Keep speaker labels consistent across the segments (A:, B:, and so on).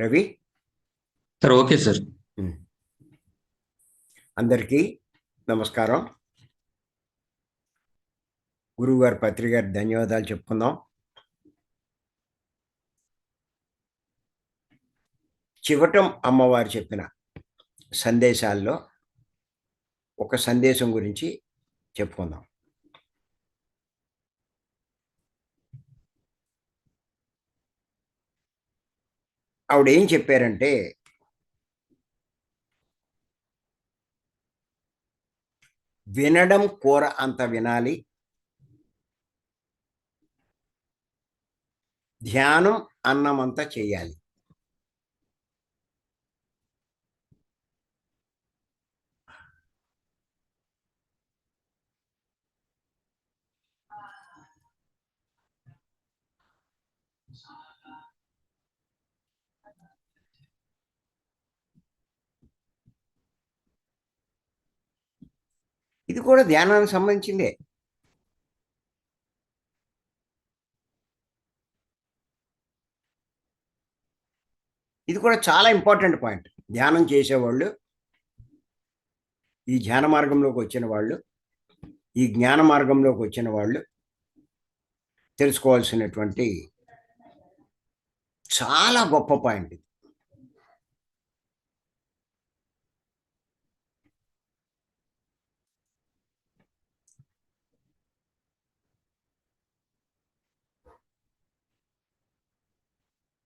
A: Ravi?
B: Sir okay sir.
A: అందరికీ నమస్కారం. గురువు గారి పత్రిక గారి ధన్యవాదాలు చెప్పుకుందాం. చివటం అమ్మవారు చెప్పిన సందేశాల్లో ఒక సందేశం గురించి చెప్పుకుందాం. ఆవిడ ఏం చెప్పారంటే వినడం కూర అంత వినాలి. ధ్యానం అన్నమంతా చేయాలి. ఇది కూడా ధ్యానానికి సంబంధించిందే. ఇది కూడా చాలా ఇంపార్టెంట్ పాయింట్. ధ్యానం చేసేవాళ్ళు ఈ ధ్యాన మార్గంలోకి వచ్చిన వాళ్ళు ఈ జ్ఞాన మార్గంలోకి వచ్చిన వాళ్ళు తెలుసుకోవాల్సినటువంటి చాలా గొప్ప పాయింట్ ఇది.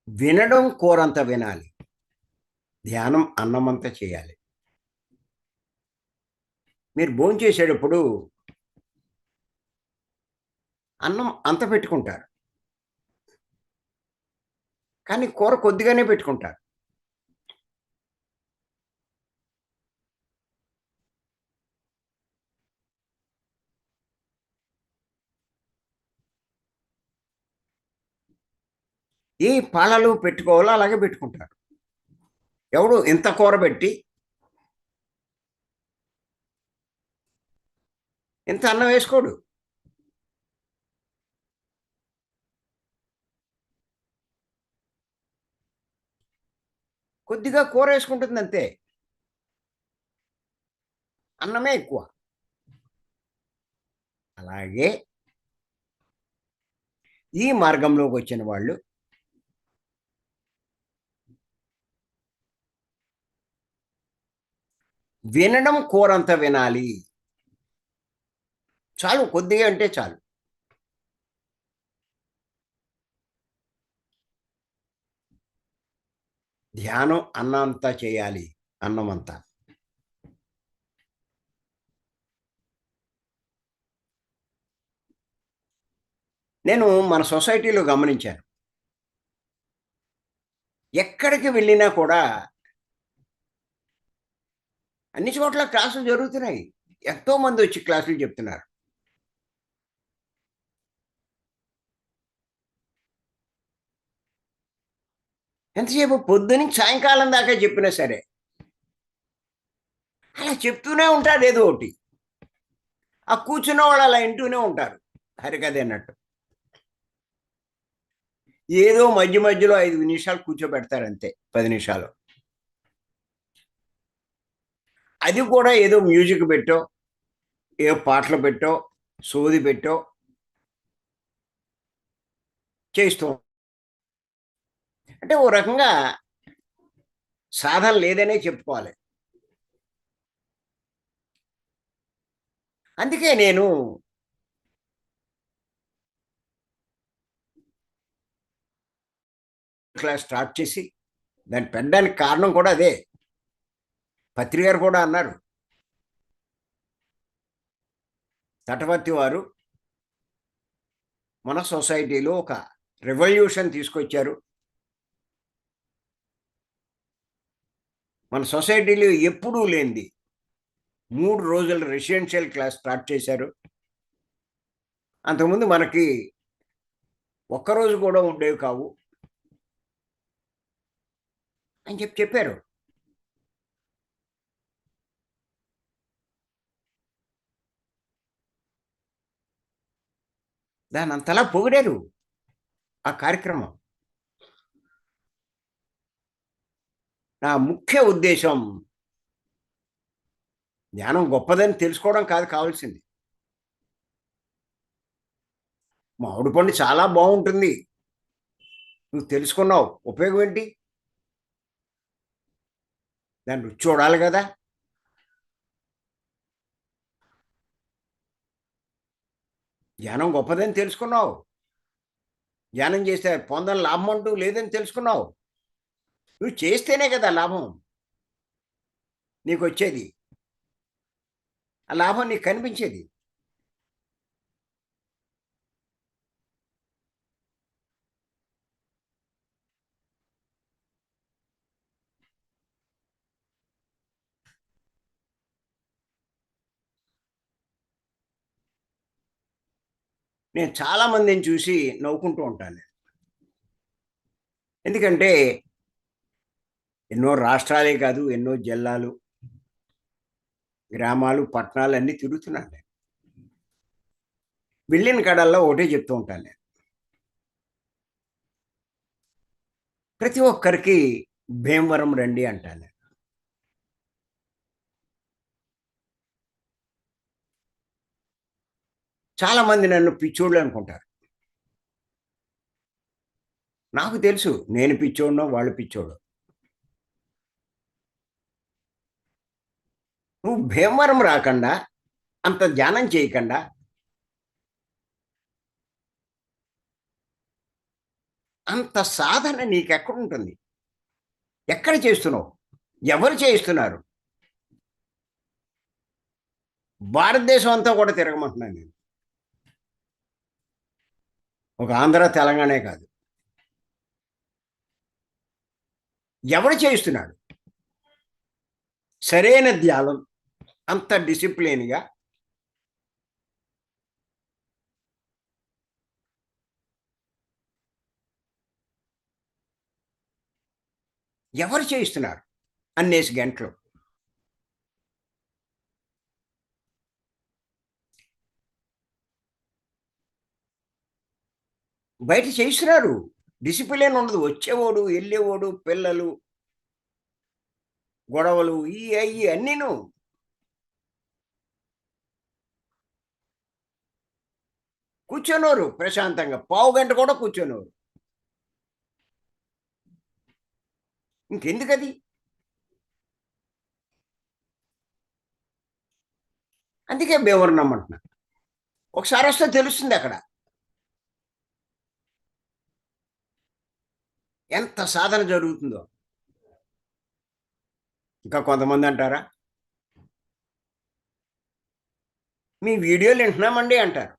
A: వినడం కోరంత వినాలి. ధ్యానం అన్నమంత చేయాలి. మీరు భోజనం చేసేటప్పుడు అన్నం అంత పెట్టుకుంటారు. కానీ కూర కొద్దిగానే పెట్టుకుంటారు. ఏ పాలలు పెట్టుకోవాలో అలాగే పెట్టుకుంటారు ఎవడు ఇంత కూర పెట్టి ఇంత అన్నం వేసుకోడు. కొద్దిగా కూర వేసుకుంటుంది అంతే. అన్నమే ఎక్కువ. అలాగే ఈ మార్గంలోకి వచ్చిన వాళ్ళు వినడం కోరంత వినాలి. చాలు కొద్దిగా అంటే చాలు. ధ్యానం అన్నంతా చేయాలి అన్నమంతా. నేను మన సొసైటీలో గమనించాను. ఎక్కడికి వెళ్ళినా కూడా అన్ని చోట్ల క్లాసులు జరుగుతున్నాయి. ఎంతో మంది వచ్చి క్లాసులు చెప్తున్నారు. ఎంతసేపు? పొద్దుని సాయంకాలం దాకా చెప్పినా సరే. అలా చెప్తూనే ఉంటారు ఏదో ఒకటి. ఆ కూర్చున్న వాళ్ళు అలా వింటూనే ఉంటారు. హరికథ అన్నట్టు. ఏదో మధ్య మధ్యలో ఐదు నిమిషాలు కూర్చోబెడతారు అంతే పది నిమిషాలు. అది కూడా ఏదో మ్యూజిక్ పెట్టో ఏ పాటలు పెట్టో సోది పెట్టో చేస్తూ అంటే ఓ రకంగా సాధన లేదనే చెప్పుకోవాలి. అందుకే నేను క్లాస్ స్టార్ట్ చేసి దాన్ని పెట్టడానికి కారణం కూడా అదే. పత్రికారు కూడా అన్నారు. తటవర్తి వారు మన సొసైటీలో ఒక రెవల్యూషన్ తీసుకొచ్చారు. మన సొసైటీలో ఎప్పుడూ లేనిది మూడు రోజుల రెసిడెన్షియల్ క్లాస్ స్టార్ట్ చేశారు. అంతకుముందు మనకి ఒక్కరోజు కూడా ఉండేవి కావు అని చెప్పి చెప్పారు. దాని అంతలా పొగిడారు ఆ కార్యక్రమం. నా ముఖ్య ఉద్దేశం జ్ఞానం గొప్పదని తెలుసుకోవడం కాదు కావాల్సింది. మామిడి పండు చాలా బాగుంటుంది. నువ్వు తెలుసుకున్నావు ఉపయోగం ఏంటి? దాన్ని రుచి చూడాలి కదా. ధ్యానం గొప్పదని తెలుసుకున్నావు. ధ్యానం చేస్తే పొందని లాభం అంటూ లేదని తెలుసుకున్నావు. నువ్వు చేస్తేనే కదా లాభం. నీకు వచ్చేది. ఆ లాభం నీకు కనిపించేది. నేను చాలా మందిని చూసి నవ్వుకుంటూ ఉంటాను. ఎందుకంటే ఎన్నో రాష్ట్రాలే కాదు ఎన్నో జిల్లాలు గ్రామాలు పట్టణాలు అన్నీ తిరుగుతున్నాను నేను. వెళ్ళిన కడల్లో ఒకటే చెప్తూ ఉంటాను నేను. ప్రతి ఒక్కరికి భీమవరం రండి అంటాను చాలామంది నన్ను పిచ్చోళ్ళు అనుకుంటారు నాకు తెలుసు నేను పిచ్చోడనో వాళ్ళు పిచ్చోడు నువ్వు భీమవరం రాకుండా అంత ధ్యానం చేయకుండా. అంత సాధన నీకెక్కడ ఉంటుంది ఎక్కడ చేస్తున్నావు? ఎవరు చేయిస్తున్నారు? భారతదేశం అంతా కూడా తిరగమంటున్నాను నేను. ఒక ఆంధ్ర తెలంగాణే కాదు. ఎవడు చేయిస్తున్నాడు? సరైన ధ్యానం అంత డిసిప్లిన్గా ఎవరు చేయిస్తున్నారు? అన్నేసి గంటలు. బయట చేసినారు డిసిప్లిన్ ఉండదు. వచ్చేవాడు వెళ్ళేవాడు పిల్లలు గొడవలు ఈ అయ్యి అన్నీను. కూర్చోనోరు ప్రశాంతంగా. పావు గంట కూడా కూర్చోనోరు. ఇంకెందుకది? అందుకే బేవరు నమ్మంటున్నా. ఒకసారి వస్తే తెలుస్తుంది అక్కడ. ఎంత సాధన జరుగుతుందో. ఇంకా కొంతమంది అంటారా? మీ వీడియోలు వింటున్నామండి అంటారు.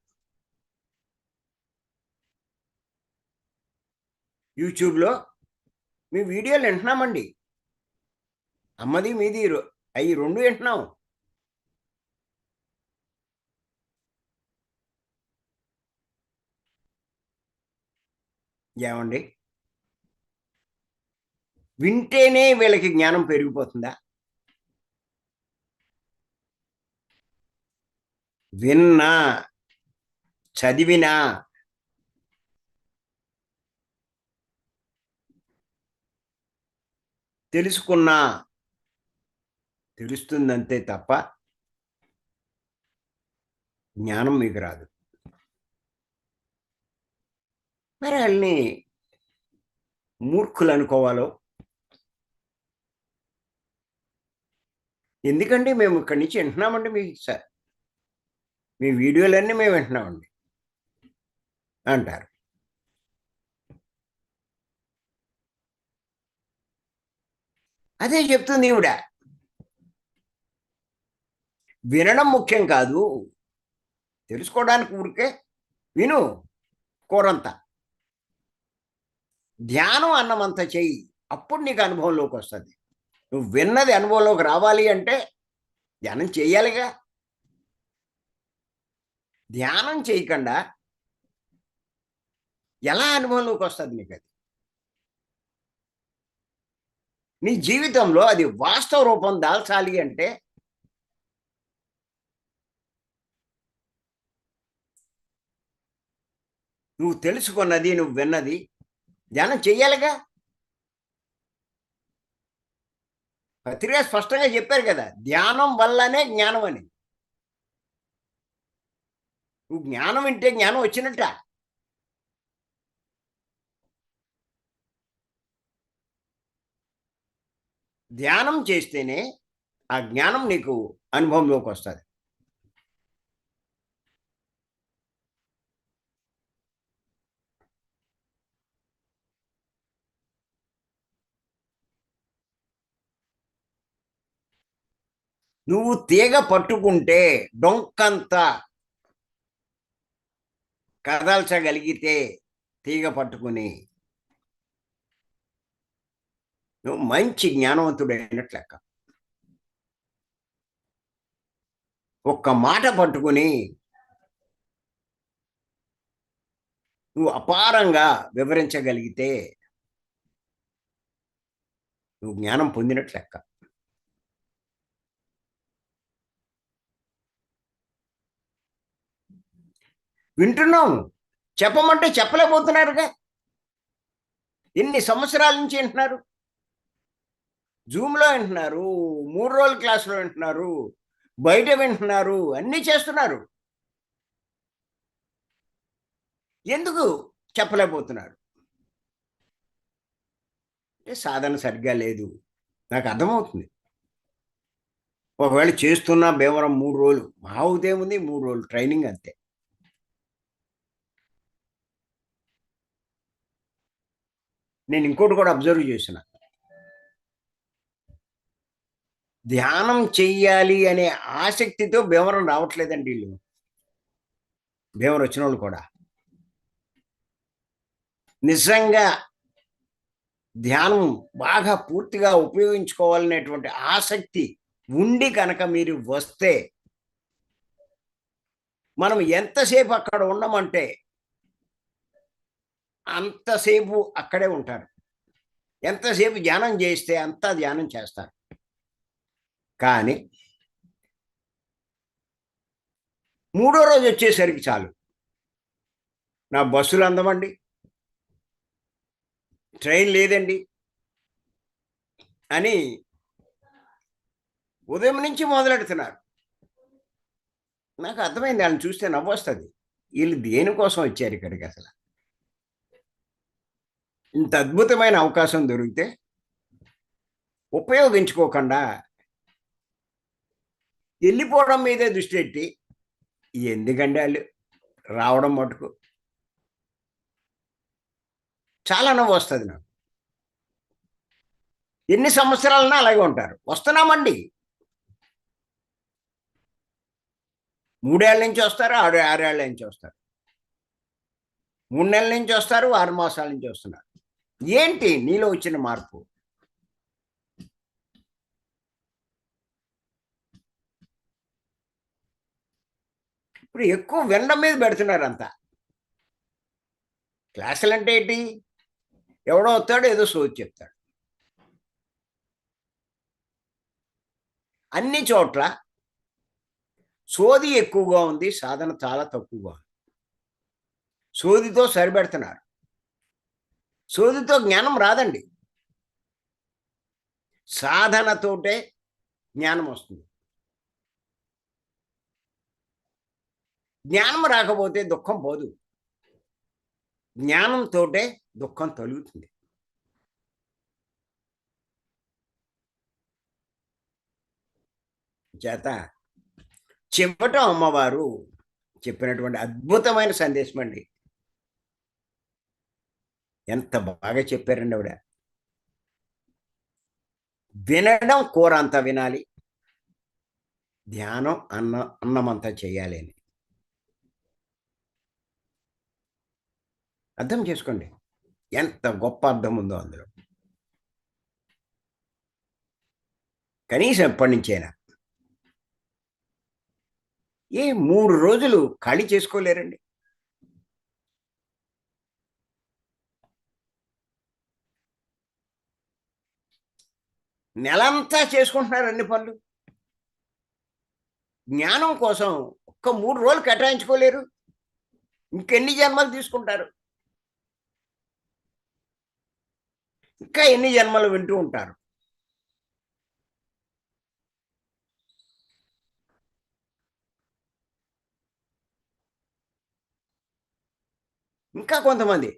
A: యూట్యూబ్లో మీ వీడియోలు వింటున్నామండి. అమ్మది మీది అవి రెండు వింటున్నాం. ఏమండి? వింటేనే వీళ్ళకి జ్ఞానం పెరిగిపోతుందా? విన్నా చదివినా తెలుసుకున్నా తెలుస్తుందంతే తప్ప జ్ఞానం మీకు రాదు. మరి వాళ్ళని మూర్ఖులు అనుకోవాలో? ఎందుకంటే మేము ఇక్కడి నుంచి వింటున్నామండి మీ సార్ మీ వీడియోలన్నీ మేము వింటున్నామండి. అంటారు. అదే చెప్తుంది ఈవిడ. వినడం ముఖ్యం కాదు. తెలుసుకోవడానికి ఊరికే విను కూరంత. ధ్యానం అన్నమంత చెయ్యి. అప్పుడు నీకు అనుభవంలోకి వస్తుంది. నువ్వు విన్నది అనుభవంలోకి రావాలి అంటే ధ్యానం చేయాలిగా. ధ్యానం చేయకుండా ఎలా అనుభవంలోకి వస్తుంది నీకు అది నీ జీవితంలో అది వాస్తవ రూపం దాల్చాలి అంటే నువ్వు తెలుసుకున్నది నువ్వు విన్నది ధ్యానం చేయాలిగా? పత్రిక స్పష్టంగా చెప్పారు కదా ధ్యానం వల్లనే జ్ఞానం అని నువ్వు జ్ఞానం వింటే జ్ఞానం వచ్చినట్ట. ధ్యానం చేస్తేనే ఆ జ్ఞానం నీకు అనుభవంలోకి వస్తుంది. నువ్వు తీగ పట్టుకుంటే డొంకంత కదల్చగలిగితే తీగ పట్టుకుని నువ్వు మంచి జ్ఞానవంతుడైనట్లు లెక్క ఒక్క మాట పట్టుకుని నువ్వు అపారంగా వివరించగలిగితే నువ్వు జ్ఞానం పొందినట్లు లెక్క వింటున్నాం. చెప్పమంటే చెప్పలేకపోతున్నారుగా. ఎన్ని సంవత్సరాల నుంచి వింటున్నారు. జూమ్లో వింటున్నారు మూడు రోజుల క్లాసులో వింటున్నారు బయట వింటున్నారు అన్నీ చేస్తున్నారు. ఎందుకు చెప్పలేకపోతున్నారు? అంటే సాధన సరిగ్గా లేదు. నాకు అర్థమవుతుంది. ఒకవేళ చేస్తున్నా భీమవరం మూడు రోజులు. మా అవుతేముంది మూడు రోజులు. ట్రైనింగ్ అంతే. నేను ఇంకోటి కూడా అబ్జర్వ్ చేసిన. ధ్యానం చెయ్యాలి అనే ఆసక్తితో భీమరం రావట్లేదండి వీళ్ళు. భీమరం వచ్చిన వాళ్ళు కూడా. నిజంగా ధ్యానం బాగా పూర్తిగా ఉపయోగించుకోవాలనేటువంటి ఆసక్తి ఉండి కనుక మీరు వస్తే మనం ఎంతసేపు అక్కడ ఉండమంటే అంతసేపు అక్కడే ఉంటారు. ఎంతసేపు ధ్యానం చేస్తే అంతా ధ్యానం చేస్తారు. కానీ మూడో రోజు వచ్చేసరికి చాలు. నా బస్సులు అందమండి ట్రైన్ లేదండి. అని ఉదయం నుంచి మొదలెడుతున్నారు. నాకు అర్థమైంది వాళ్ళని చూస్తే నవ్వొస్తుంది. వీళ్ళు దేనికోసం వచ్చారు ఇక్కడికి అసలు? ఇంత అద్భుతమైన అవకాశం దొరికితే ఉపయోగించుకోకుండా వెళ్ళిపోవడం మీదే దృష్టి పెట్టి ఎందుకంటే వాళ్ళు రావడం మటుకు? చాలా నవ్వు వస్తుంది నాకు. ఎన్ని సంవత్సరాలన్నా అలాగే ఉంటారు. వస్తున్నామండి. మూడేళ్ళ నుంచి వస్తారు ఆరు ఆరేళ్ళ నుంచి వస్తారు. మూడు నెలల నుంచి వస్తారు ఆరు మాసాల నుంచి వస్తున్నారు. ఏంటి నీలో వచ్చిన మార్పు? ఇప్పుడు ఎక్కువ వినడం మీద పెడుతున్నారు అంతా క్లాసులు అంటే ఏంటి? ఎవడో వస్తాడు ఏదో సోది చెప్తాడు. అన్ని చోట్ల సోది ఎక్కువగా ఉంది సాధన చాలా తక్కువగా ఉంది. సోదితో సరిపెడుతున్నారు. సోదితో జ్ఞానం రాదండి. సాధనతోటే జ్ఞానం వస్తుంది. జ్ఞానం రాకపోతే దుఃఖం పోదు. జ్ఞానంతోటే దుఃఖం తొలుగుతుంది. చేత చెప్పటం అమ్మవారు చెప్పినటువంటి అద్భుతమైన సందేశం అండి ఎంత బాగా చెప్పారండి ఆవిడ. వినడం కూర అంతా వినాలి. ధ్యానం అన్న అన్నమంతా చేయాలి అని. అర్థం చేసుకోండి. ఎంత గొప్ప అర్థం ఉందో అందులో. కనీసం ఎప్పటి నుంచైనా. ఏ మూడు రోజులు ఖాళీ చేసుకోలేరండి. నెలంతా చేసుకుంటున్నారు అన్ని పనులు. జ్ఞానం కోసం ఒక్క మూడు రోజులు కేటాయించుకోలేరు. ఇంకెన్ని జన్మలు తీసుకుంటారు? ఇంకా ఎన్ని జన్మలు వింటూ ఉంటారు? ఇంకా కొంతమంది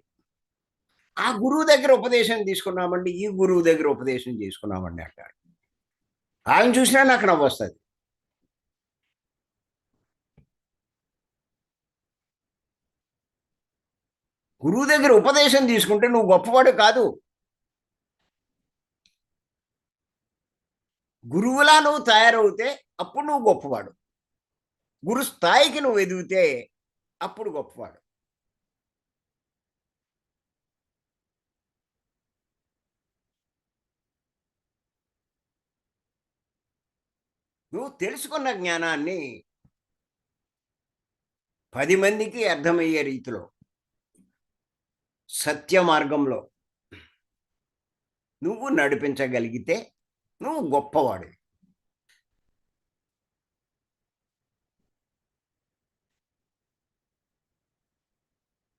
A: ఆ గురువు దగ్గర ఉపదేశం తీసుకున్నామండి ఈ గురువు దగ్గర ఉపదేశం తీసుకున్నామండి అంటాడు. ఆయన చూసినా నాకు నవ్వు వస్తుంది. గురువు దగ్గర ఉపదేశం తీసుకుంటే నువ్వు గొప్పవాడు కాదు. గురువులా నువ్వు తయారవుతే అప్పుడు నువ్వు గొప్పవాడు. గురు స్థాయికి నువ్వు ఎదిగితే అప్పుడు గొప్పవాడు. నువ్వు తెలుసుకున్న జ్ఞానాన్ని పది మందికి అర్థమయ్యే రీతిలో సత్య మార్గంలో నువ్వు నడిపించగలిగితే నువ్వు గొప్పవాడు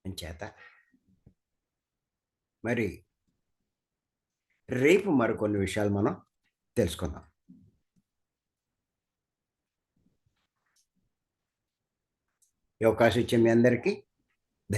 A: చేత మరి రేపు మరికొన్ని విషయాలు మనం తెలుసుకుందాం. ఈ అవకాశం ఇచ్చే మీ అందరికీ.